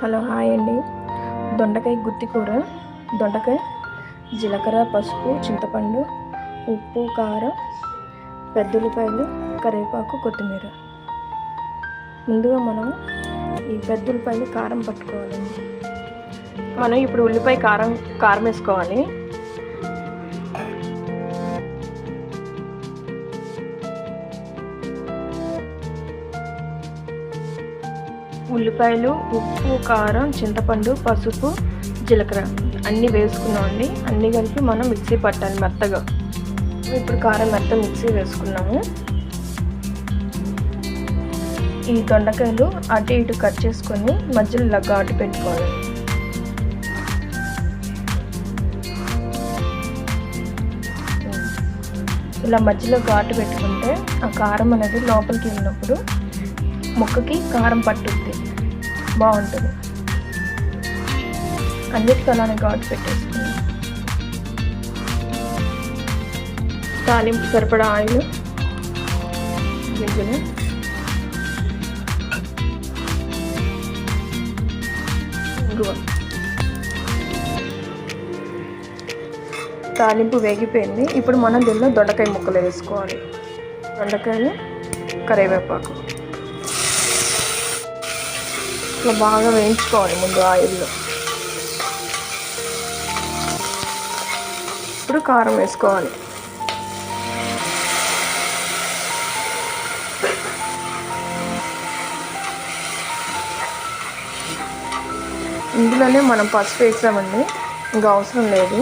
Hello hi అండి. దొండకాయ గుత్తి కూర దొండకాయ జీలకర్ర పసుపు చింతపండు ఉప్పు కారం పెద్ద ఉల్లిపాయలు కరివేపాకు కొత్తిమీర. ముందుగా మనం ఈ పెద్ద ఉల్లిపాయలు కారం పట్టుకోవాలండి మనం ఇప్పుడు ఉల్లిపాయ కారం కారం వేసుకోవాలి. ఉల్లిపాయలు ఉప్పు కారం చింతపండు పసుపు జీలకర్ర అన్నీ వేసుకున్నామండి అన్నీ కలిపి మనం మిక్సీ పట్టాలి మెత్తగా. ఇప్పుడు కారం మెత్త మిక్సీ వేసుకున్నాము. ఈ దొండకాయలు అటు ఇటు కట్ చేసుకొని మధ్యలో ఇలా ఘాటు పెట్టుకోవాలి. ఇలా మధ్యలో ఘాటు పెట్టుకుంటే ఆ కారం అనేది లోపలికి వెళ్ళినప్పుడు ముక్కకి కారం పట్టుద్ది బాగుంటుంది. అన్నిటికీ అలానే ఘాటు పెట్టేసుకున్నాం తాలింపు సరిపడా ఆయిల్. గింజలు. ఇంగువ. తాలింపు వేగిపోయింది. ఇప్పుడు మనం దీనిలో దొండకాయ ముక్కలు వేసుకోవాలి. దొండకాయలు కరివేపాకు. ఇట్లా బాగా వేయించుకోవాలి ముందు ఆయిల్లో. ఇప్పుడు కారం వేసుకోవాలి. ఇందులోనే మనం పసుపు వేసామండి. ఇంకా అవసరం లేదు.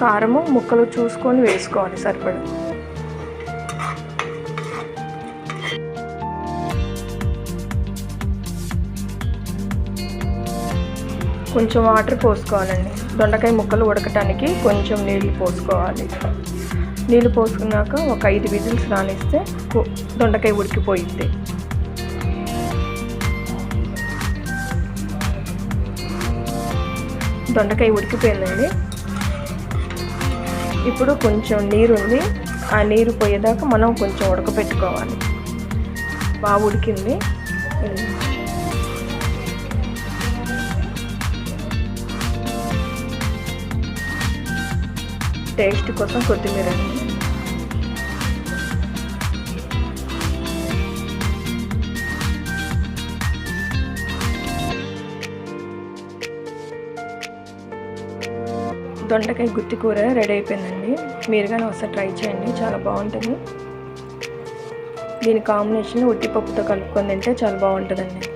కారము ముక్కలు చూసుకొని వేసుకోవాలి సరిపడా. కొంచెం వాటర్ పోసుకోవాలండి. దొండకాయ ముక్కలు ఉడకటానికి కొంచెం నీళ్ళు పోసుకోవాలి. నీళ్ళు పోసుకున్నాక ఒక ఐదు విజిల్స్ రానిస్తే దొండకాయ ఉడికిపోయింది దొండకాయ ఉడికిపోయిందండి. ఇప్పుడు కొంచెం నీరు ఉంది ఆ నీరు పోయేదాకా మనం కొంచెం ఉడకపెట్టుకోవాలి. బాగా ఉడికింది. టేస్ట్ కోసం కొత్తిమీర అండి. దొండకాయ గుత్తి కూర రెడీ అయిపోయిందండి. మీరు కానీ ఒకసారి ట్రై చేయండి చాలా బాగుంటుంది. దీని కాంబినేషన్ ఉట్టిపప్పుతో కలుపుకొని తింటే చాలా బాగుంటుందండి.